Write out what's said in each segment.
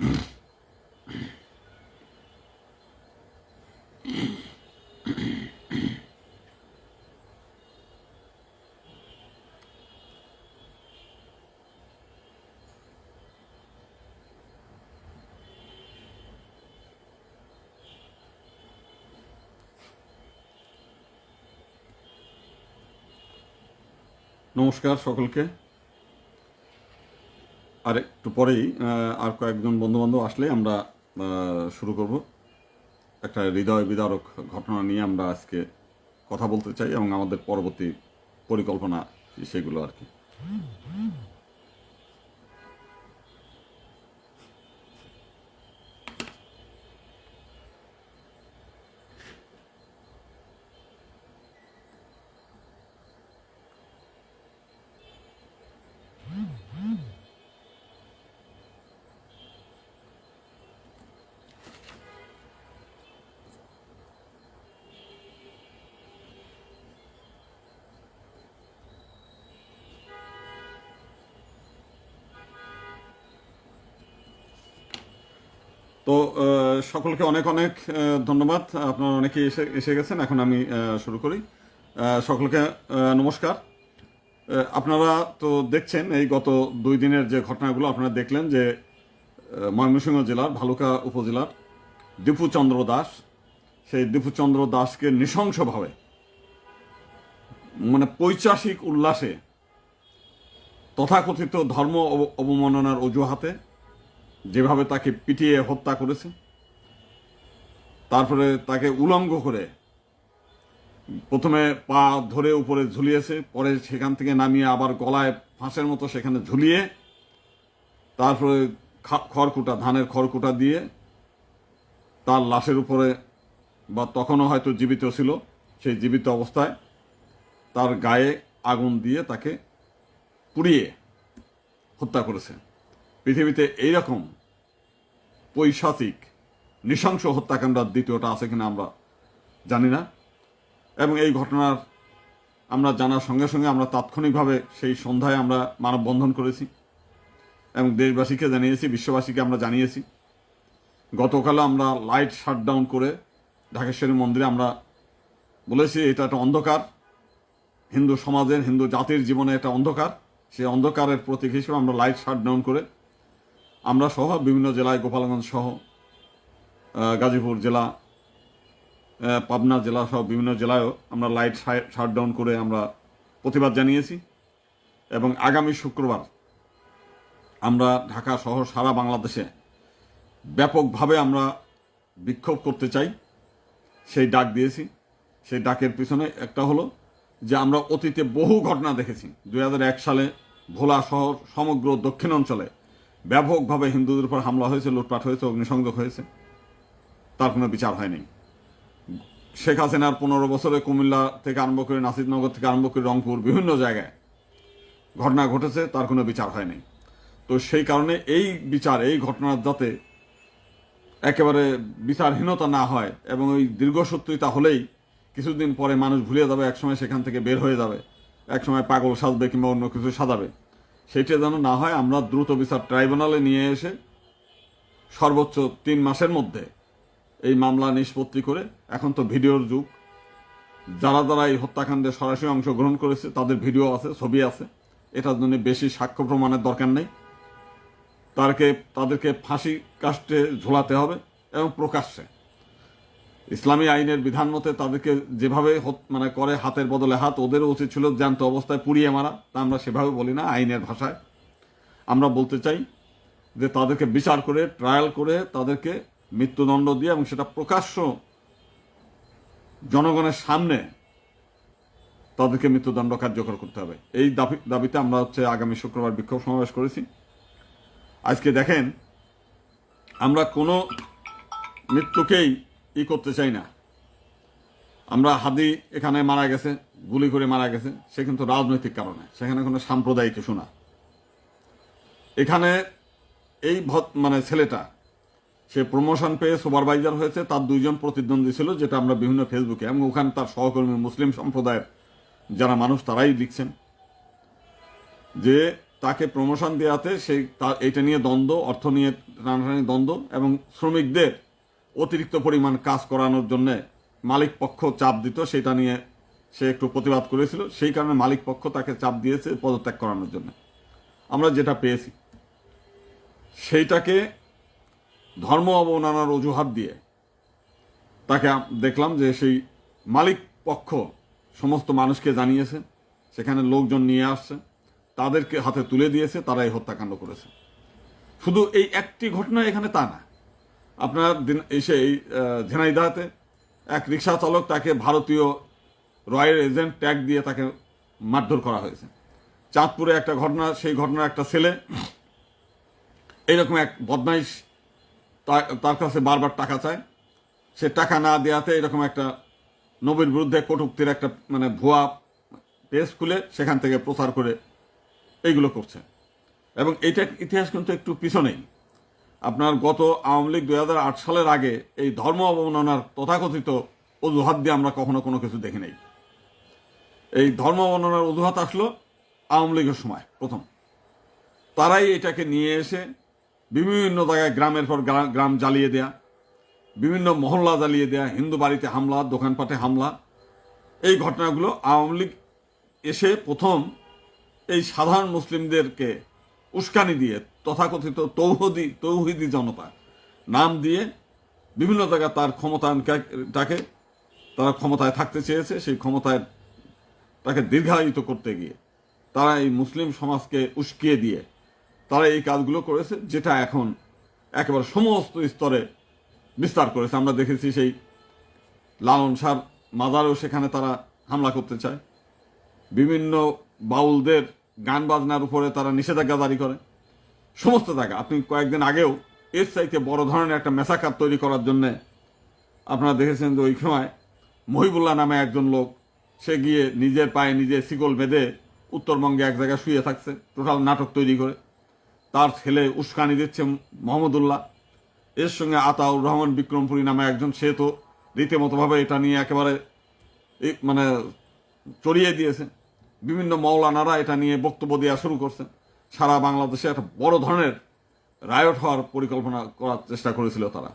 নমস্কার সকলকে আর একটু পরেই আর কয়েকজন বন্ধুবান্ধব আসলে আমরা শুরু করব। একটা হৃদয় বিদারক ঘটনা নিয়ে আমরা আজকে কথা বলতে চাই এবং আমাদের পরবর্তী পরিকল্পনা সেগুলো আর কি। তো সকলকে অনেক অনেক ধন্যবাদ। আপনারা অনেকে এসে এসে গেছেন, এখন আমি শুরু করি। সকলকে নমস্কার। আপনারা তো দেখছেন, এই গত দুই দিনের যে ঘটনাগুলো আপনারা দেখলেন, যে ময়মনসিংহ জেলার ভালুকা উপজেলার দীপুচন্দ্র দাস, সেই দীপুচন্দ্র দাসকে নৃশংসভাবে মানে পৈচাসিক উল্লাসে তথাকথিত ধর্ম অব- অবমাননার অজুহাতে যেভাবে তাকে পিটিয়ে হত্যা করেছে, তারপরে তাকে উলঙ্গ করে প্রথমে পা ধরে উপরে ঝুলিয়েছে, পরে সেখান থেকে নামিয়ে আবার গলায় ফাঁসের মতো সেখানে ঝুলিয়ে তারপরে খড়কুটা, ধানের খড়কুটা দিয়ে তার লাশের উপরে বা তখনও হয়তো জীবিত ছিল, সেই জীবিত অবস্থায় তার গায়ে আগুন দিয়ে তাকে পুড়িয়ে হত্যা করেছে। পৃথিবীতে এইরকম পৈশাচিক, নৃশংস হত্যাকাণ্ডার দ্বিতীয়টা আছে কিনা আমরা জানি না। এবং এই ঘটনার আমরা জানার সঙ্গে সঙ্গে আমরা তাৎক্ষণিকভাবে সেই সন্ধ্যায় আমরা মানববন্ধন করেছি। এবং দেশবাসীকে জানিয়েছি, বিশ্ববাসীকে আমরা জানিয়েছি। গতকালও আমরা লাইট শাটডাউন করে ঢাকেশ্বরী মন্দিরে আমরা বলেছি, এটা একটা অন্ধকার। হিন্দু সমাজের, হিন্দু জাতির জীবনে একটা অন্ধকার। সেই অন্ধকারের প্রতীক হিসেবে আমরা লাইট শাটডাউন করে আমরা সহ বিভিন্ন জেলায় গোপালগঞ্জ সহ গাজীপুর জেলা পাবনা জেলা সহ বিভিন্ন জেলায়ও আমরা লাইট শাটডাউন করে আমরা প্রতিবাদ জানিয়েছি এবং আগামী শুক্রবার আমরা ঢাকা সহ সারা বাংলাদেশে ব্যাপকভাবে আমরা বিক্ষোভ করতে চাই। সেই ডাক দিয়েছি। সেই ডাকের পিছনে একটা হলো যে আমরা অতীতে বহু ঘটনা দেখেছি। দু হাজার এক সালে ভোলা শহর সমগ্র দক্ষিণ অঞ্চলে ব্যাপকভাবে হিন্দুদের উপর হামলা হয়েছে, লুটপাট হয়েছে, অগ্নিসংযোগ হয়েছে। তার কোনো বিচার হয়নি। শেখ হাসিনার পনেরো বছরে কুমিল্লা থেকে আরম্ভ করে নাসিরনগর থেকে আরম্ভ করে রংপুর, বিভিন্ন জায়গায় ঘটনা ঘটেছে, তার কোনো বিচার হয়নি। তো সেই কারণে এই বিচার, এই ঘটনার যাতে একেবারে বিচারহীনতা না হয় এবং ওই দীর্ঘসূত্রিতা হলেই কিছুদিন পরে মানুষ ভুলে যাবে, একসময় সেখান থেকে বের হয়ে যাবে, একসময় পাগল সাজবে কিংবা অন্য কিছু সাজাবে। সেটা যেন না হয় আমরা দ্রুত বিচার ট্রাইব্যুনালে নিয়ে এসে সর্বোচ্চ তিন মাসের মধ্যে এই মামলা নিষ্পত্তি করে, এখন তো ভিডিওর যুগ। যারা যারা এই হত্যাকাণ্ডে সরাসরি অংশগ্রহণ করেছে, তাদের ভিডিও আছে, ছবি আছে। এটার জন্য বেশি সাক্ষ্য প্রমাণের দরকার নেই। তাদেরকে তাদেরকে ফাঁসি কাস্টে ঝোলাতে হবে এবং প্রকাশ্যে। ইসলামী আইনের বিধান মতে তাদেরকে যেভাবে মানে করে হাতের বদলে হাত, ওদেরও উচিত ছিল জ্যান্ত অবস্থায় পুড়িয়ে মারা। তা আমরা সেভাবে বলি না, আইনের ভাষায়। আমরা বলতে চাই যে তাদেরকে বিচার করে ট্রায়াল করে তাদেরকে মৃত্যুদণ্ড দিয়ে এবং সেটা প্রকাশ্য জনগণের সামনে তাদেরকে মৃত্যুদণ্ড কার্যকর করতে হবে। এই দাবি দাবিতে আমরা হচ্ছে আগামী শুক্রবার বিক্ষোভ সমাবেশ করেছি। আজকে দেখেন, আমরা কোনো মৃত্যুকেই ই করতে চাই না। আমরা হাদি এখানে মারা গেছে, গুলি করে মারা গেছে, সে কিন্তু রাজনৈতিক কারণে, সেখানে কোনো সাম্প্রদায়িক কিছু না। এখানে এই মানে ছেলেটা, সে প্রমোশন পেয়ে সুপারভাইজার হয়েছে, তার দুইজন প্রতিদ্বন্দ্বী ছিল, যেটা আমরা বিভিন্ন ফেসবুকে এবং ওখানে তার সহকর্মী মুসলিম সম্প্রদায়ের যারা মানুষ, তারাই লিখছেন যে তাকে প্রমোশন দেওয়াতে সেই তার এটা নিয়ে দ্বন্দ্ব, অর্থ নিয়ে টানাটানি দ্বন্দ্ব, এবং শ্রমিকদের অতিরিক্ত পরিমাণ কাজ করানোর জন্য মালিক পক্ষ চাপ দিত, সেটা নিয়ে সে একটু প্রতিবাদ করেছিল। সেই কারণে মালিক পক্ষ তাকে চাপ দিয়েছে পদত্যাগ করানোর জন্য। আমরা যেটা পেয়েছি, সেইটাকে ধর্ম অবমাননার অজুহাত দিয়ে তাকে দেখলাম যে সেই মালিক পক্ষ সমস্ত মানুষকে জানিয়েছে, সেখানে লোকজন নিয়ে আসছে, তাদেরকে হাতে তুলে দিয়েছে তারা এই হত্যাকাণ্ড করেছে। শুধু এই একটি ঘটনা এখানে তা না আপনার দিন এসে এই আহ, ঝিনাইদহতে এক রিক্সা চালক তাকে ভারতীয় রয়ের এজেন্ট ট্যাগ দিয়ে তাকে মারধর করা হয়েছে। চাঁদপুরে একটা ঘটনা সেই ঘটনার একটা ছেলে এইরকম এক বদমাইশ তার কাছে বারবার টাকা চায়। সে টাকা না দেওয়াতে এরকম একটা নবীর বিরুদ্ধে কটুক্তির একটা মানে ভুয়া পেজ খুলে সেখান থেকে প্রচার করে এইগুলো করছে। এবং এইটা ইতিহাস কিন্তু একটু পিছনেই। আপনার গত আওয়ামী লীগ দু হাজার আট সালের আগে এই ধর্ম অবমাননার তথাকথিত অজুহাত দিয়ে আমরা কখনো কোনো কিছু দেখি নাই। এই ধর্ম অবমাননার অজুহাত আসলো আওয়ামী লীগের সময়, প্রথম। তারাই এটাকে নিয়ে এসে বিভিন্ন জায়গায় গ্রামের পর গ্রা- গ্রাম জ্বালিয়ে দেয়া, বিভিন্ন মহল্লা জ্বালিয়ে দেয়া, হিন্দু বাড়িতে হামলা, দোকানপাটে হামলা। এই ঘটনাগুলো আওয়ামী লীগ এসে প্রথম এই সাধারণ মুসলিমদেরকে উস্কানি দিয়ে তথাকথিত তৌহদি, তৌহিদি জনতা। নাম দিয়ে বিভিন্ন জায়গায় তার ক্ষমতায়নটাকে তারা ক্ষমতায় থাকতে চেয়েছে, সেই ক্ষমতায় তাকে দীর্ঘায়িত করতে গিয়ে তারা এই মুসলিম সমাজকে উস্কিয়ে দিয়ে তারা এই কাজগুলো করেছে, যেটা এখন একেবারে সমস্ত স্তরে বিস্তার করেছে। আমরা দেখেছি সেই লালন সার মাজারেও সেখানে তারা হামলা করতে চায়। বিভিন্ন বাউলদের গান বাজনার উপরে তারা নিষেধাজ্ঞা জারি করে। সমস্ত জায়গা। আপনি কয়েকদিন আগেও এর চাইতে বড় ধরনের একটা মেসাকার তৈরি করার জন্য আপনারা দেখেছেন যে ওই সময় মহিবুল্লাহ নামে একজন লোক, সে গিয়ে নিজের পায়ে নিজে শিকল বেঁধে উত্তরবঙ্গে এক জায়গায় শুয়ে থাকছে, টোটাল নাটক তৈরি করে। তার ছেলে উস্কানি দিচ্ছে মোহাম্মদুল্লাহ এর সঙ্গে আতাউর রহমান বিক্রমপুরী নামে একজন, সে তো রীতিমতোভাবে এটা নিয়ে একেবারে মানে চড়িয়ে দিয়েছে। বিভিন্ন মৌলানারা এটা নিয়ে বক্তব্য দেওয়া শুরু করছে সারা বাংলাদেশে একটা বড় ধরনের রায়ট হওয়ার পরিকল্পনা করার চেষ্টা করেছিল তারা।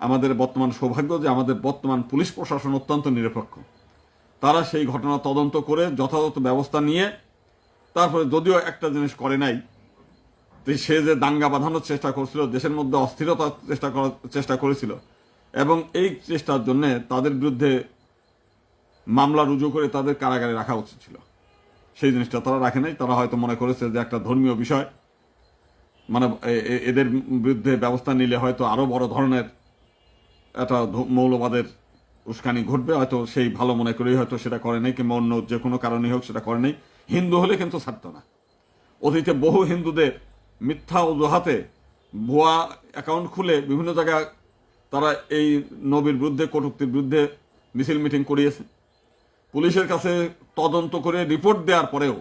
আমাদের বর্তমান সৌভাগ্য যে আমাদের বর্তমান পুলিশ প্রশাসন অত্যন্ত নিরপেক্ষ। তারা সেই ঘটনা তদন্ত করে যথাযথ ব্যবস্থা নিয়ে, তারপরে যদিও একটা জিনিস করে নাই সে যে দাঙ্গা বাঁধানোর চেষ্টা করছিল, দেশের মধ্যে অস্থিরতার চেষ্টা করার চেষ্টা করেছিল, এবং এই চেষ্টার জন্য তাদের বিরুদ্ধে মামলা রুজু করে তাদের কারাগারে রাখা উচিত ছিল। সেই জিনিসটা তারা রাখে নাই। তারা হয়তো মনে করেছে যে একটা ধর্মীয় বিষয়। মানে এদের বিরুদ্ধে ব্যবস্থা নিলে হয়তো আরও বড় ধরনের একটা মৌলবাদের উস্কানি ঘটবে। হয়তো সেই ভালো মনে করেই হয়তো সেটা করে নাই, কিংবা অন্য যে কোনো কারণেই হোক সেটা করে নাই। হিন্দু হলে কিন্তু ছাড়তো না। অতীতে বহু হিন্দুদের মিথ্যা অজুহাতে ভুয়া অ্যাকাউন্ট খুলে বিভিন্ন জায়গায় তারা এই নবীর বিরুদ্ধে, কটুক্তির বিরুদ্ধে মিছিল মিটিং করিয়েছে। পুলিশের কাছে তদন্ত করে রিপোর্ট দেওয়ার পরেও,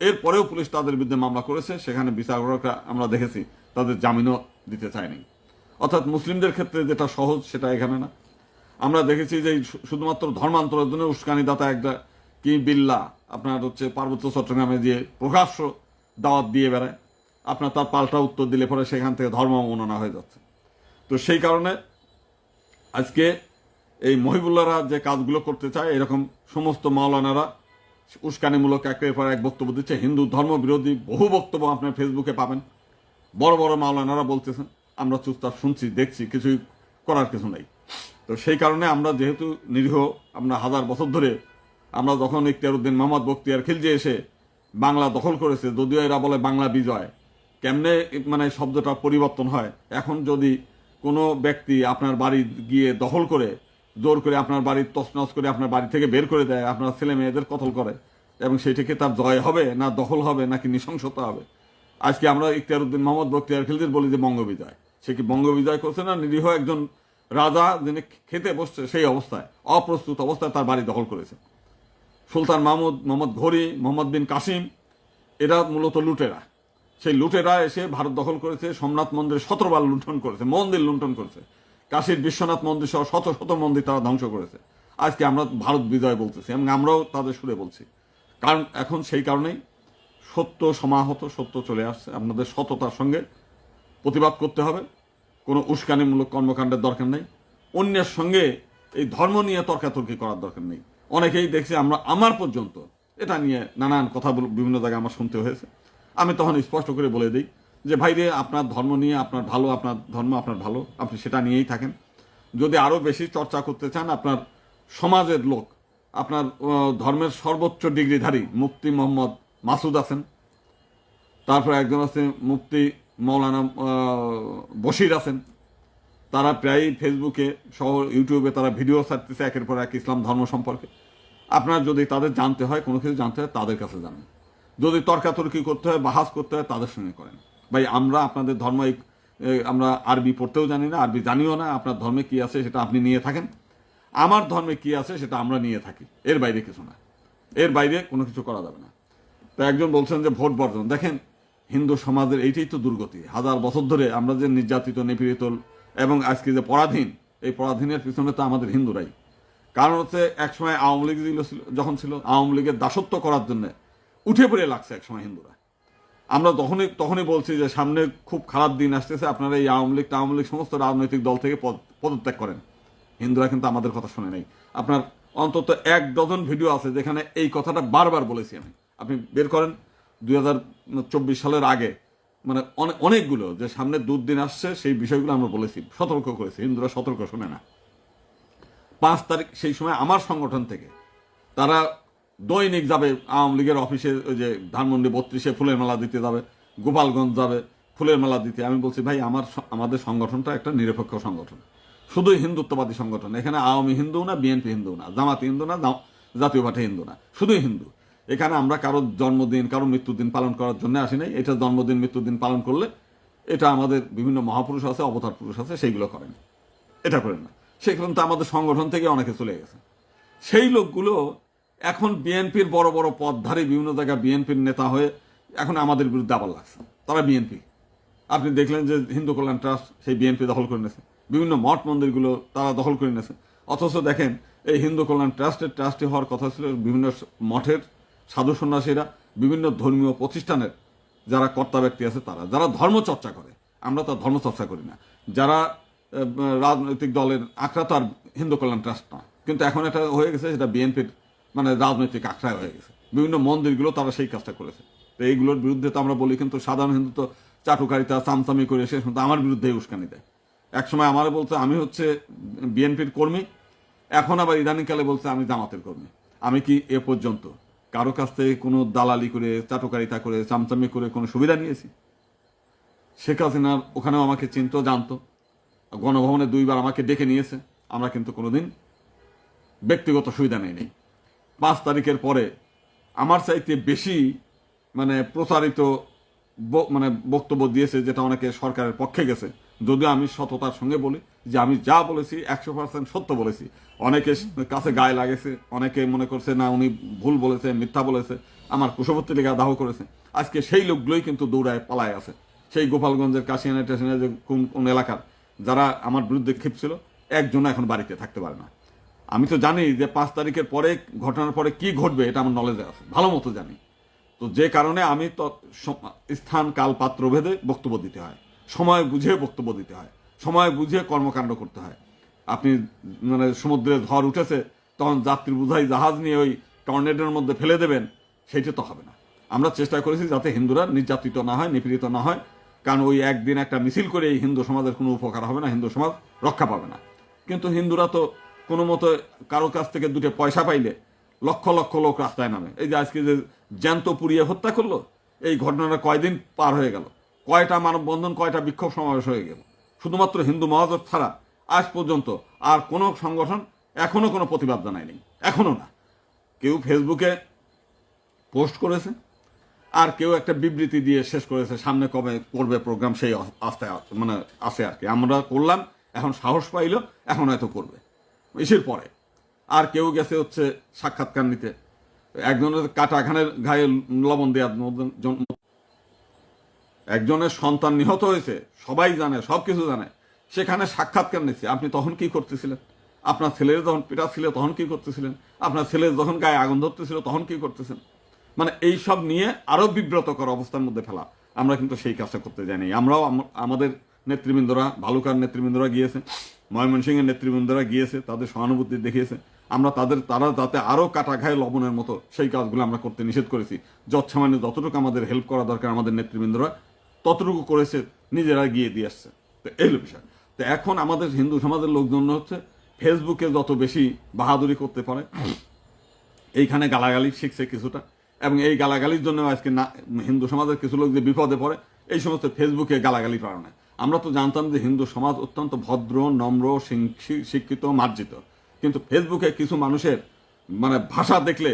এরপরেও পুলিশ তাদের বিরুদ্ধে মামলা করেছে, সেখানে বিচারকরা আমরা দেখেছি তাদের জামিনও দিতে চায়নি। অর্থাৎ মুসলিমদের ক্ষেত্রে যেটা সহজ সেটা এখানে না। আমরা দেখেছি যে শুধুমাত্র ধর্মান্তরের জন্য উস্কানিদাতা একটা কি বিল্লা, আপনার হচ্ছে পার্বত্য চট্টগ্রামে যে প্রকাশ্য দাওয়াত দিয়ে বেড়ায়, আপনার তার পাল্টা উত্তর দিলে পরে সেখান থেকে ধর্ম অবমাননা হয়ে যাচ্ছে। তো সেই কারণে আজকে এই মহিবুল্লাহরা যে কাজগুলো করতে চায়, এরকম সমস্ত মাওলানারা উস্কানিমূলক একের পর এক বক্তব্য দিচ্ছে। হিন্দু ধর্ম বিরোধী বহু বক্তব্য আপনার ফেসবুকে পাবেন। বড় বড় মাওলানারা বলতেছেন, আমরা চুপচাপ শুনছি, দেখছি, কিছুই করার কিছু নেই। তো সেই কারণে আমরা যেহেতু নিরীহ, আমরা হাজার বছর ধরে, আমরা যখন ইখতিয়ার উদ্দিন মোহাম্মদ বক্তিয়ার খিলজে এসে বাংলা দখল করেছে, যদিও এরা বলে বাংলা বিজয়, কেমনে মানে শব্দটা পরিবর্তন হয়? এখন যদি কোনো ব্যক্তি আপনার বাড়ি গিয়ে দখল করে জোর করে আপনার বাড়ির তছনছ করে আপনার বাড়ি থেকে বের করে দেয়, আপনার ছেলে মেয়েদের কতল করে। এবং সেটাকে তার জয় হবে না দখল হবে নাকি নৃশংসতা হবে? আজকে আমরা ইখতিয়ার উদ্দিন মোহাম্মদ বক্তিয়ার খিলজির বলি যে বঙ্গবিজয়। সে কি বঙ্গবিজয় করছে না নিরীহ একজন রাজা যিনি খেতে বসছে সেই অবস্থায়, অপ্রস্তুত অবস্থায় তার বাড়ি দখল করেছে। সুলতান মাহমুদ, মোহাম্মদ ঘড়ি, মোহাম্মদ বিন কাসিম, এরা মূলত লুটেরা। সেই লুটেরা এসে ভারত দখল করেছে সোমনাথ মন্দিরে সতেরোবার লুণ্ঠন করেছে, মন্দির লুণ্ঠন করেছে। কাশীর বিশ্বনাথ মন্দির সহ শত শত মন্দির তারা ধ্বংস করেছে। আজকে আমরা ভারত বিজয় বলতেছি এবং আমরাও তাদের সুরে বলছি। কারণ এখন সেই কারণেই সত্য সমাহত, সত্য চলে আসছে। আপনাদের সততার সঙ্গে প্রতিবাদ করতে হবে। কোনো উস্কানিমূলক কর্মকাণ্ডের দরকার নেই। অন্যের সঙ্গে এই ধর্ম নিয়ে তর্কাতর্কি করার দরকার নেই। অনেকেই দেখছি আমরা আমার পর্যন্ত এটা নিয়ে নানান কথা বিভিন্ন জায়গায় আমার শুনতে হয়েছে। আমি তখন স্পষ্ট করে বলে দিই যে, ভাইরে, আপনার ধর্ম নিয়ে আপনার ভালো, আপনার ধর্ম আপনার ভালো, আপনি সেটা নিয়েই থাকেন। যদি আরও বেশি চর্চা করতে চান, আপনার সমাজের লোক, আপনার ধর্মের সর্বোচ্চ ডিগ্রিধারী মুফতি মোহাম্মদ মাসুদ আছেন। তারপর একজন আছে মুফতি মৌলানা বশির আছেন। তারা প্রায়ই ফেসবুকে সহ ইউটিউবে তারা ভিডিও ছাড়তেছে একের পর এক ইসলাম ধর্ম সম্পর্কে। আপনার যদি তাদের জানতে হয়, কোনো কিছু জানতে হয়, তাদের কাছে জানেন। যদি তর্কাতর্কি করতে হয়, বাহাস করতে হয়, তাদের সঙ্গে করেন। ভাই, আমরা আপনাদের ধর্ম আমরা আরবি পড়তেও জানি না, আরবি জানিও না, আপনার ধর্মে কি আছে সেটা আপনি নিয়ে থাকেন। আমার ধর্মে কি আছে সেটা আমরা নিয়ে থাকি, এর বাইরে কিছু না। এর বাইরে কোনো কিছু করা যাবে না। তো একজন বলছেন যে ভোট বর্জন, দেখেন, হিন্দু সমাজের এইটাই তো দুর্গতি। হাজার বছর ধরে আমরা যে নির্যাতিত, নিপীড়িত এবং আজকে যে পরাধীন, এই পরাধীনের পিছনে তো আমাদের হিন্দুরাই। কারণ হচ্ছে, একসময় আওয়ামী লীগ যখন ছিল, আওয়ামী লীগের দাসত্ব করার জন্য উঠে পড়ে লাগছে একসময় হিন্দুরা। আমরা তখনই তখনই বলছি যে সামনে খুব খারাপ দিন আসতেছে, আপনারা এই আওয়ামী লীগ আওয়ামী লীগ সমস্ত রাজনৈতিক দল থেকে পদ- পদত্যাগ করেন। হিন্দুরা কিন্তু আমাদের কথা শুনে নেই। আপনার অন্তত এক ডজন ভিডিও আছে যেখানে এই কথাটা বারবার বলেছি আমি। আপনি বের করেন, দুই সালের আগে মানে অনেকগুলো যে সামনে দুর্দিন আসছে, সেই বিষয়গুলো আমরা বলেছি, সতর্ক করেছি। হিন্দুরা সতর্ক শোনে না। পাঁচ তারিখ, সেই সময় আমার সংগঠন থেকে তারা দৈনিক যাবে, আওয়ামী লীগের অফিসে, ওই যে ধানমন্ডি বত্রিশে ফুলের মেলা দিতে যাবে, গোপালগঞ্জ যাবে, ফুলের মেলা দিতে। আমি বলছি, ভাই, আমার আমাদের সংগঠনটা একটা নিরপেক্ষ সংগঠন। শুধুই হিন্দুত্ববাদী সংগঠন। এখানে আওয়ামী হিন্দু না, বিএনপি হিন্দু না, জামাতি হিন্দু না জাতীয় পার্টি হিন্দু না, শুধুই হিন্দু। এখানে আমরা কারোর জন্মদিন, কারোর মৃত্যুদিন পালন করার জন্য আসি নাই। এটা জন্মদিন, মৃত্যুদিন পালন করলে এটা আমাদের বিভিন্ন মহাপুরুষ আছে, অবতার পুরুষ আছে, সেইগুলো করেন। এটা করেন না। সেখানে তো আমাদের সংগঠন থেকে অনেকে চলে গেছে। সেই লোকগুলো এখন বিএনপির বড় বড় পদধারী বিভিন্ন জায়গায় বিএনপির নেতা হয়ে এখন আমাদের বিরুদ্ধে আবার লাগছে। তারা বিএনপি। আপনি দেখলেন যে হিন্দু কল্যাণ ট্রাস্ট সেই বিএনপি দখল করে নিয়েছে। বিভিন্ন মঠ মন্দিরগুলো তারা দখল করে নিয়েছে। অথচ দেখেন, এই হিন্দু কল্যাণ ট্রাস্টের ট্রাস্টি হওয়ার কথা ছিল বিভিন্ন মঠের সাধু সন্ন্যাসীরা, বিভিন্ন ধর্মীয় প্রতিষ্ঠানের যারা কর্তা ব্যক্তি আছে তারা, যারা ধর্ম চর্চা করে, আমরা তো ধর্ম চর্চা করি না। যারা রাজনৈতিক দলের আর হিন্দু কল্যাণ ট্রাস্ট না কিন্তু এখন এটা হয়ে গেছে, সেটা বিএনপির মানে রাজনৈতিক আখড়ায় হয়ে গেছে। বিভিন্ন মন্দিরগুলো তারা সেই কাজটা করেছে। তো এইগুলোর বিরুদ্ধে তো আমরা বলি, কিন্তু সাধারণ হিন্দু তো চাটুকারিতা চামচামি করে শেষ পর্যন্ত আমার বিরুদ্ধে উস্কানি দেয়। একসময় আমার বলতে আমি হচ্ছে বিএনপির কর্মী। এখন আবার ইদানিংকালে বলছে, আমি জামাতের কর্মী। আমি কি এ পর্যন্ত কারও কাছ থেকে কোনো দালালি করে, চাটুকারিতা করে চামচামি করে কোনো সুবিধা নিয়েছি? শেখ হাসিনার ওখানেও আমাকে চিনতো, জানতো। গণভবনে দুইবার আমাকে ডেকে নিয়েছে। আমরা কিন্তু কোনোদিন ব্যক্তিগত সুবিধা নেই নেই পাঁচ তারিখের পরে আমার চাইতে বেশি মানে প্রচারিত মানে বক্তব্য দিয়েছে যেটা অনেকে সরকারের পক্ষে গেছে। যদিও আমি সততার সঙ্গে বলি যে আমি যা বলেছি একশো পার্সেন্ট সত্য বলেছি। অনেকে কাছে গায়ে লাগেছে, অনেকে মনে করছে, না, উনি ভুল বলেছে, মিথ্যা বলেছে, আমার কুশবর্তী লেগা দাহ করেছে। আজকে সেই লোকগুলোই কিন্তু দৌড়ায় পালায় আছে। সেই গোপালগঞ্জের কাশিয়ানা টেশনে যে কোন কোন এলাকার, যারা আমার বিরুদ্ধে ক্ষিপ ছিল একজন এখন বাড়িতে থাকতে পারে না। আমি তো জানি যে পাঁচ তারিখের পরে, ঘটনার পরে কি ঘটবে, এটা আমার নলেজে আছে। ভালো মতো জানি। তো যে কারণে আমি তো স্থান, কাল, পাত্র ভেদে বক্তব্য দিতে হয়। সময় বুঝে বক্তব্য দিতে হয়। সময় বুঝে কর্মকাণ্ড করতে হয়। আপনি মানে সমুদ্রে ঝড় উঠেছে, তখন যাত্রী বোঝাই জাহাজ নিয়ে ওই টর্নেডোর মধ্যে ফেলে দেবেন, সেইটা তো হবে না। আমরা চেষ্টা করেছি যাতে হিন্দুরা নির্যাতিত না হয়, নিপীড়িত না হয়, কারণ ওই একদিন একটা মিছিল করে এই হিন্দু সমাজের কোনো উপকার হবে না, হিন্দু সমাজ রক্ষা পাবে না। কিন্তু হিন্দুরা তো কোনো মতো কারও কাছ থেকে দুটো পয়সা পাইলে লক্ষ লক্ষ লোক রাস্তায় নামে। এই যে আজকে যে জ্যান্ত পুড়িয়ে হত্যা করল, এই ঘটনাটা কয়দিন পার হয়ে গেল? কয়টা মানববন্ধন, কয়টা বিক্ষোভ সমাবেশ হয়ে গেল? শুধুমাত্র হিন্দু মহাজোট ছাড়া আজ পর্যন্ত আর কোনো সংগঠন এখনও কোনো প্রতিবাদ জানায়নি। এখনও না। কেউ ফেসবুকে পোস্ট করেছে, আর কেউ একটা বিবৃতি দিয়ে শেষ করেছে, সামনে কবে করবে প্রোগ্রাম সেই আস্তে মানে আছে আর কি। আমরা করলাম, এখন সাহস পাইল, এখন হয়তো করবে। ইসের পরে আর কেউ গেছে হচ্ছে সাক্ষাৎকার নিতে। একজনের কাটাখানের গায়ে লবণ দেওয়ার জন্য একজনের সন্তান নিহত হয়েছে, সবাই জানে সব কিছু জানে। সেখানে সাক্ষাৎকার নিচ্ছে। আপনি তখন কি করতেছিলেন? আপনার ছেলের যখন পিটা ছিল, তখন কি করতেছিলেন? আপনার ছেলের যখন গায়ে আগুন ধরতেছিল, তখন কি করতেছেন? মানে এই সব নিয়ে আরও বিব্রতকর অবস্থার মধ্যে ফেলা। আমরা কিন্তু সেই কাজটা করতে যাইনি আমরাও আমাদের নেতৃবৃন্দরা ভালুকার নেতৃবৃন্দরা গিয়েছে, ময়মনসিংহের নেতৃবৃন্দরা গিয়েছে, তাদের সহানুভূতি দেখিয়েছে। আমরা তাদের, তারা যাতে আরও কাটা খায় লবণের মতো, সেই কাজগুলো আমরা করতে নিষেধ করেছি। যৎসামান্য যতটুকু আমাদের হেল্প করা দরকার আমাদের নেতৃবৃন্দরা, ততটুকু করেছে, নিজেরা গিয়ে দিয়ে আসছে। তো এই বিষয়। তো এখন আমাদের হিন্দু সমাজের লোকজন হচ্ছে ফেসবুকে যত বেশি বাহাদুরি করতে পারে, এইখানে গালাগালি শিখছে কিছুটা, এবং এই গালাগালির জন্য আজকে না, হিন্দু সমাজের কিছু লোক যে বিপদে পড়ে, এই সমস্ত ফেসবুকে গালাগালি পারে না আমরা তো জানতাম যে হিন্দু সমাজ অত্যন্ত ভদ্র, নম্র শিক্ষিত, মার্জিত। কিন্তু ফেসবুকে কিছু মানুষের মানে ভাষা দেখলে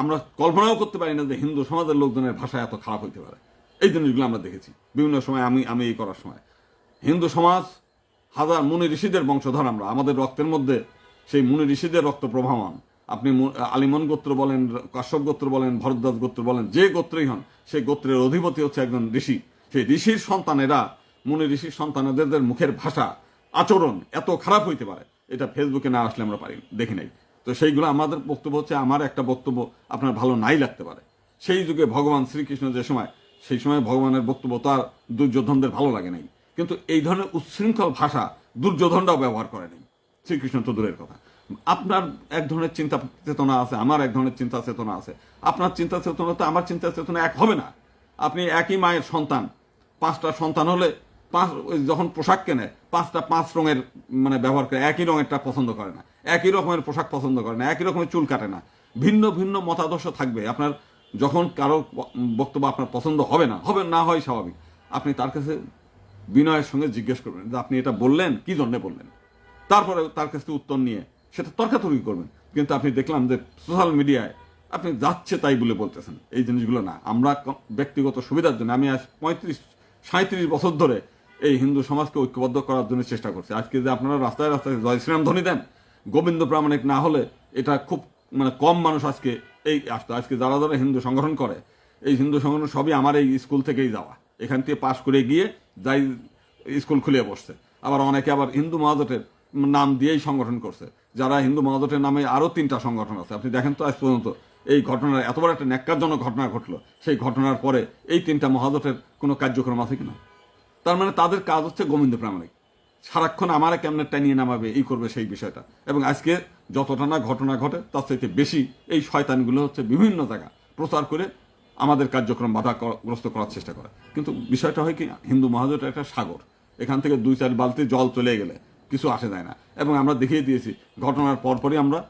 আমরা কল্পনাও করতে পারি না যে হিন্দু সমাজের লোকজনের ভাষা এত খারাপ হইতে পারে। এই জিনিসগুলো আমরা দেখেছি। বিভিন্ন সময় আমি আমি এই করার সময়। হিন্দু সমাজ, হাজার মুনি ঋষিদের বংশধর আমরা। আমাদের রক্তের মধ্যে সেই মুনি ঋষিদের রক্ত প্রবাহমান। আপনি আলিমন গোত্র বলেন, কাশ্যপ গোত্র বলেন ভরদ্বাজ গোত্র বলেন, যে গোত্রই হন, সেই গোত্রের অধিপতি হচ্ছে একজন ঋষি। সেই ঋষির সন্তানেরা মুনি ঋষির সন্তানেদের মুখের ভাষা, আচরণ এত খারাপ হইতে পারে, এটা ফেসবুকে না আসলে আমরা পারি, দেখি নাই। তো সেইগুলো আমাদের বক্তব্য হচ্ছে, আমার একটা বক্তব্য আপনার ভালো নাই লাগতে পারে। সেই যুগে ভগবান শ্রীকৃষ্ণ যে সময়, সেই সময় ভগবানের বক্তব্য তার দুর্যোধনদের ভালো লাগে নাই। কিন্তু এই ধরনের উচ্ছৃঙ্খল ভাষা দুর্যোধনরাও ব্যবহার করে নাই। শ্রীকৃষ্ণ তো দূরের কথা। আপনার এক ধরনের চিন্তা চেতনা আছে, আমার এক ধরনের চিন্তা চেতনা আছে। আপনার চিন্তা চেতনা তো আমার চিন্তা চেতনা এক হবে না। আপনি একই মায়ের সন্তান, পাঁচটা সন্তান হলে পাঁচ, যখন পোশাক কেনে, পাঁচটা পাঁচ রঙের মানে ব্যবহার করে, একই রঙেরটা পছন্দ করে না। একই রকমের পোশাক পছন্দ করে না, একই রকমের চুল কাটে না। ভিন্ন ভিন্ন মতাদর্শ থাকবে। আপনার যখন কারও বক্তব্য আপনার পছন্দ হবে না হবে না হয় স্বাভাবিক। আপনি তার কাছে বিনয়ের সঙ্গে জিজ্ঞেস করবেন যে, আপনি এটা বললেন? কি জন্য বললেন? তারপরে তার কাছ থেকে উত্তর নিয়ে সেটা তর্কাতর্কি করবেন। কিন্তু আপনি দেখলাম যে, সোশ্যাল মিডিয়ায় আপনি যাচ্ছে তাই বলে বলতেছেন। এই জিনিসগুলো না। আমরা ব্যক্তিগত সুবিধার জন্য আমি আজ পঁয়ত্রিশ সাঁত্রিশ বছর ধরে এই হিন্দু সমাজকে ঐক্যবদ্ধ করার জন্য চেষ্টা করছে। আজকে যে আপনারা রাস্তায় রাস্তায় জয় শ্রীরাম ধ্বনি দেন, গোবিন্দ প্রামাণিক না হলে এটা খুব মানে কম মানুষ আজকে এই আসতো। আজকে যারা যারা হিন্দু সংগঠন করে, এই হিন্দু সংগঠন সবই আমার এই স্কুল থেকেই যাওয়া। এখান থেকে পাশ করে গিয়ে যাই স্কুল খুলে বসছে। আবার অনেকে আবার হিন্দু মহাজোটের নাম দিয়েই সংগঠন করছে। যারা হিন্দু মহাজোটের নামে আরও তিনটা সংগঠন আছে। আপনি দেখেন তো আজ পর্যন্ত এই ঘটনার এত বড় একটা ন্যাক্কারজনক ঘটনা ঘটলো। সেই ঘটনার পরে এই তিনটা মহাজোটের কোনো কার্যক্রম আছে কিনা? তার মানে তাদের কাজ হচ্ছে গোবিন্দ প্রামাণিক। সারাক্ষণ আমার কেমনে টানিয়ে নামাবে, এই করবে সেই বিষয়টা। এবং আজকে যতটা না ঘটনা ঘটে, তার চাইতে বেশি এই শয়তানগুলো হচ্ছে বিভিন্ন জায়গা প্রচার করে আমাদের কার্যক্রম বাধাগ্রস্ত করার চেষ্টা করে। কিন্তু বিষয়টা হয় কি, হিন্দু মহাজোট একটা সাগর। এখান থেকে দুই চার বালতি জল চলে গেলে কিছু আসে যায় না। এবং আমরা দেখিয়ে দিয়েছি, ঘটনার পরপরই আমরা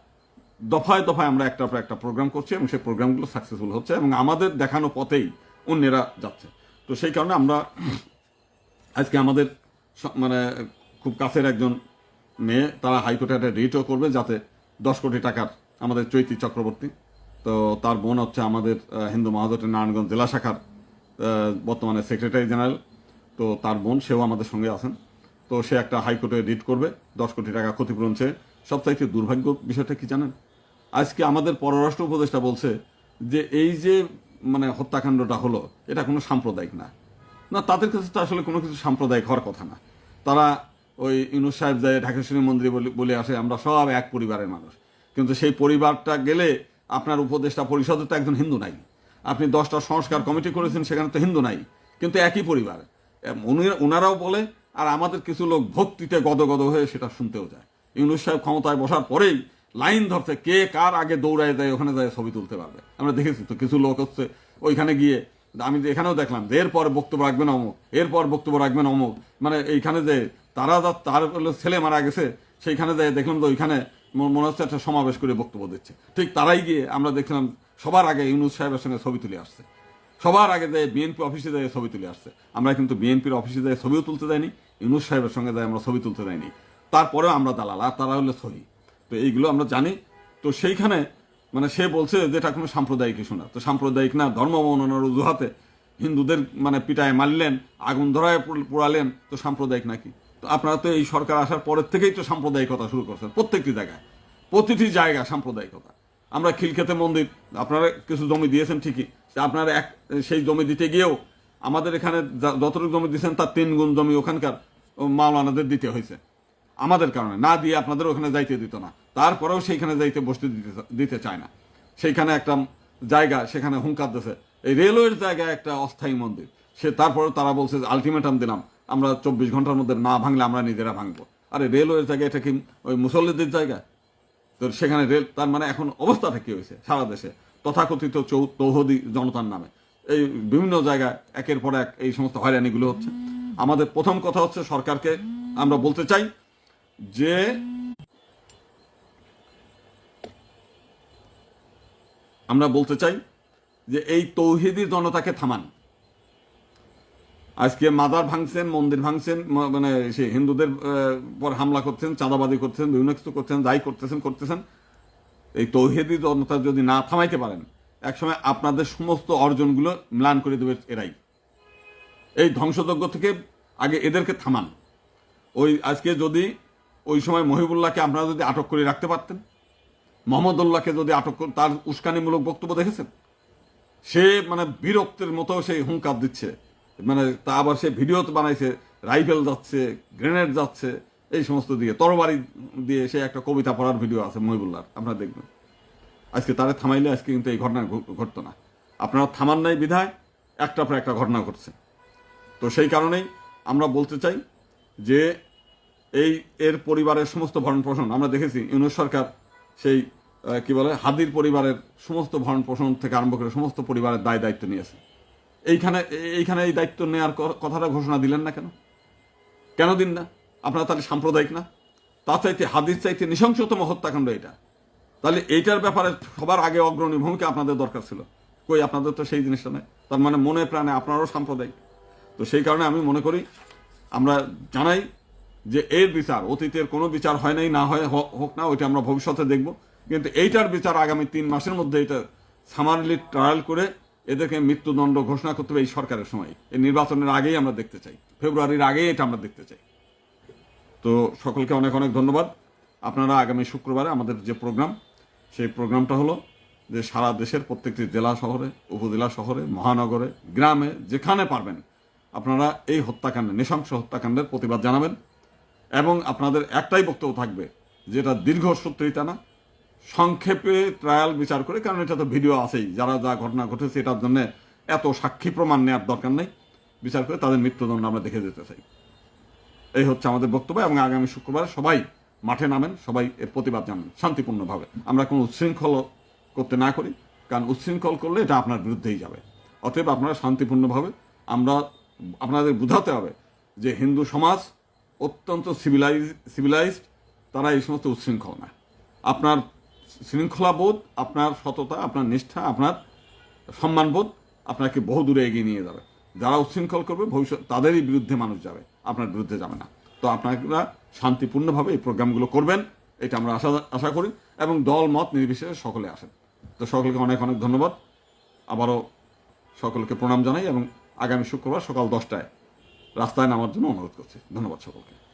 দফায় দফায় আমরা একটা পর একটা প্রোগ্রাম করছি এবং সেই প্রোগ্রামগুলো সাকসেসফুল হচ্ছে এবং আমাদের দেখানো পথেই অন্যেরা যাচ্ছে। তো সেই কারণে আমরা আজকে আমাদের মানে খুব কাছের একজন মেয়ে, তারা হাইকোর্টে একটা রিটও করবে যাতে দশ কোটি টাকার আমাদের চৈতি চক্রবর্তী। তো তার বোন হচ্ছে আমাদের হিন্দু মহাজোটের নারায়ণগঞ্জ জেলা শাখার বর্তমানে সেক্রেটারি জেনারেল। তো তার বোন, সেও আমাদের সঙ্গে আছেন। তো সে একটা হাইকোর্টে রিট করবে, দশ কোটি টাকা ক্ষতিপূরণ চেয়ে। সবচাইতে দুর্ভাগ্য বিষয়টা কি জানেন? আজকে আমাদের পররাষ্ট্র উপদেষ্টা বলছে যে এই যে মানে হত্যাকাণ্ডটা হলো, এটা কোনো সাম্প্রদায়িক না। না, তাদের কাছে তো আসলে কোনো কিছু সাম্প্রদায়িক হওয়ার কথা না। তারা ওই ইউনুস সাহেব যায় ঢাকেশ্বরী মন্দিরে বলে- আসে, আমরা সব এক পরিবারের মানুষ। কিন্তু সেই পরিবারটা গেলে আপনার উপদেষ্টা পরিষদে তো একজন হিন্দু নাই। আপনি দশটা সংস্কার কমিটি করেছেন, সেখানে তো হিন্দু নাই। কিন্তু একই পরিবার। ওনারাও বলে, আর আমাদের কিছু লোক ভক্তিতে গদগদ হয়ে সেটা শুনতেও যায়। ইউনুস সাহেব ক্ষমতায় বসার পরেই লাইন ধরছে কে কার আগে দৌড়ায় যায়, ওখানে যায় ছবি তুলতে পারবে। আমরা দেখেছি তো কিছু লোক হচ্ছে, ওইখানে গিয়ে আমি এখানেও দেখলাম যে এরপর বক্তব্য রাখবেন অমুক, এরপর বক্তব্য রাখবেন অমুক। মানে এইখানে যে তারা যা, তার ছেলে মারা গেছে, সেইখানে যে দেখলাম তো ওইখানে মনে হচ্ছে একটা সমাবেশ করে বক্তব্য দিচ্ছে। ঠিক তারাই গিয়ে আমরা দেখলাম সবার আগে ইউনুস সাহেবের সঙ্গে ছবি তুলে আসছে। সবার আগে যায় বিএনপি অফিসে যায় ছবি তুলে আসছে। আমরা কিন্তু বিএনপির অফিসে যায় ছবিও তুলতে দেয়নি, ইউনুস সাহেবের সঙ্গে যায় আমরা ছবি তুলতে দেয়নি। তারপরেও আমরা দালাল, আর তারা হলে ছবি তো এইগুলো আমরা জানি। তো সেইখানে মানে সে বলছে যে এটা কোনো সাম্প্রদায়িক ইস্যু না। তো সাম্প্রদায়িক না, ধর্ম মননার অজুহাতে হিন্দুদের মানে পিটায় মারলেন, আগুন ধরায় পোড়ালেন, তো সাম্প্রদায়িক নাকি? তো আপনারা তো এই সরকার আসার পরের থেকেই তো সাম্প্রদায়িকতা শুরু করছেন প্রত্যেকটি জায়গায়। প্রতিটি জায়গা সাম্প্রদায়িকতা। আমরা খিলখেতে মন্দির, আপনারা কিছু জমি দিয়েছেন ঠিকই আপনারা এক সেই জমি দিতে গিয়েও আমাদের এখানে যতটুকু জমি দিয়েছেন তার তিন গুণ জমি ওখানকার মাওলানাদের দিতে হয়েছে। আমাদের কারণে, না দিয়ে আপনাদের ওখানে যাইতে দিত না। তারপরেও সেইখানে যাইতে বসতে দিতে দিতে চায় না। সেইখানে একটা জায়গা, সেখানে হুঙ্কার দিয়েছে এই রেলওয়ের জায়গায় একটা অস্থায়ী মন্দির। সে তারপরে তারা বলছে যে আলটিমেটাম দিলাম, আমরা চব্বিশ ঘণ্টার মধ্যে না ভাঙলে আমরা নিজেরা ভাঙবো। আরে রেলওয়ের জায়গায় এটা কি ওই মুসল্লিদের জায়গা? তো সেখানে রেল, তার মানে এখন অবস্থাটা কি হয়েছে? সারা দেশে। তথাকথিত চৌ তৌহদি জনতার নামে। এই বিভিন্ন জায়গায় একের পর এক এই সমস্ত হয়রানিগুলো হচ্ছে। আমাদের প্রথম কথা হচ্ছে সরকারকে আমরা বলতে চাই যে আমরা বলতে চাই যে এই তৌহিদি জনতাকে থামান। আজকে মাদার ভাঙছেন, মন্দির ভাঙছেন মানে সে হিন্দুদের পর হামলা করছেন চাঁদাবাদি করছেন, বিভিন্ন কিছু করছেন, যাই করতেছেন করতেছেন। এই তৌহিদি জনতা যদি না থামাইতে পারেন, একসময় আপনাদের সমস্ত অর্জনগুলো ম্লান করে দেবে এরাই। এই ধ্বংসযজ্ঞ থেকে আগে এদেরকে থামান। ওই আজকে যদি ওই সময় মহিবুল্লাহকে আপনারা যদি আটক করে রাখতে পারতেন, মোহাম্মদুল্লাহকে যদি আটক তার উস্কানিমূলক বক্তব্য দেখেছেন? সে মানে বিরক্তের মতো সেই হুঙ্কার দিচ্ছে। মানে তা আবার সে ভিডিও বানাইছে, রাইফেল যাচ্ছে, গ্রেনেড যাচ্ছে, এই সমস্ত দিয়ে তরবারি দিয়ে সে একটা কবিতা পড়ার ভিডিও আছে মহিবুল্লার আপনারা দেখবেন। আজকে তারা থামাইলে আজকে কিন্তু এই ঘটনা ঘটতো না। আপনারা থামান নাই বিধায় একটা পর একটা ঘটনা ঘটছে। তো সেই কারণেই আমরা বলতে চাই যে এই এর পরিবারের সমস্ত ভরণ পোষণ আমরা দেখেছি ইউনুস সরকার সেই কি বলে, হাদির পরিবারের সমস্ত ভরণ পোষণ থেকে আরম্ভ করে সমস্ত পরিবারের দায় দায়িত্ব নিয়েছে এইখানে এইখানে এই দায়িত্ব নেওয়ার কথাটা ঘোষণা দিলেন না কেন? কেন দিন না? আপনারা তাহলে সাম্প্রদায়িক না? তা চাইতে হাদির চাইতে নৃশংসতম হত্যাকাণ্ড এটা। তাহলে এইটার ব্যাপারে সবার আগে অগ্রণী ভূমিকা আপনাদের দরকার ছিল। কই, আপনাদের তো সেই জিনিসটা নেই। তার মানে মনে প্রাণে আপনারাও সাম্প্রদায়িক। তো সেই কারণে আমি মনে করি, আমরা জানাই যে এর বিচার, অতীতের কোনো বিচার হয় নাই, না হয় হোক না, ওইটা আমরা ভবিষ্যতে দেখব। কিন্তু এইটার বিচার আগামী তিন মাসের মধ্যে এটা সামারলি ট্রায়াল করে এদেরকে মৃত্যুদণ্ড ঘোষণা করতে হবে এই সরকারের সময়। এই নির্বাচনের আগেই আমরা দেখতে চাই। ফেব্রুয়ারির আগেই এটা আমরা দেখতে চাই। তো সকলকে অনেক অনেক ধন্যবাদ। আপনারা আগামী শুক্রবারে আমাদের যে প্রোগ্রাম, সেই প্রোগ্রামটা হলো যে সারা দেশের প্রত্যেকটি জেলা শহরে, উপজেলা শহরে, মহানগরে, গ্রামে, যেখানে পারবেন, আপনারা এই হত্যাকাণ্ডে, নৃশংস হত্যাকাণ্ডের প্রতিবাদ জানাবেন। এবং আপনাদের একটাই বক্তব্য থাকবে, যেটা দীর্ঘ সূত্রিতা না, সংক্ষেপে ট্রায়াল বিচার করে, কারণ এটা তো ভিডিও আছেই, যারা যা ঘটনা ঘটেছে এটার জন্য এত সাক্ষী প্রমাণ নেওয়ার দরকার নেই। বিচার করে তাদের মৃত্যুদণ্ড আমরা দেখে যেতে চাই। এই হচ্ছে আমাদের বক্তব্য, এবং আগামী শুক্রবার সবাই মাঠে নামেন, সবাই এর প্রতিবাদ জানান, শান্তিপূর্ণভাবে। আমরা কোনো উচ্ছৃঙ্খল করতে না করি, কারণ উচ্ছৃঙ্খল করলে এটা আপনার বিরুদ্ধেই যাবে। অতএব আপনারা শান্তিপূর্ণভাবে, আমরা আপনাদের বোঝাতে হবে যে হিন্দু সমাজ অত্যন্ত সিভিলাইজ সিভিলাইজড তারা এই সমস্ত উচ্ছৃঙ্খল না আপনার শৃঙ্খলাবোধ, আপনার সততা, আপনার নিষ্ঠা, আপনার সম্মানবোধ আপনাকে বহু দূরে এগিয়ে নিয়ে যাবে। যারা উচ্ছৃঙ্খল করবে, ভবিষ্যৎ, তাদেরই বিরুদ্ধে মানুষ যাবে, আপনার বিরুদ্ধে যাবে না। তো আপনারা শান্তিপূর্ণভাবে এই প্রোগ্রামগুলো করবেন, এটা আমরা আশা আশা করি, এবং দল, মত নির্বিশেষে সকলে আসেন। তো সকলকে অনেক অনেক ধন্যবাদ। আবারও সকলকে প্রণাম জানাই এবং আগামী শুক্রবার সকাল দশটায় রাস্তায় নামার জন্য অনুরোধ করছি। ধন্যবাদ সকলকে।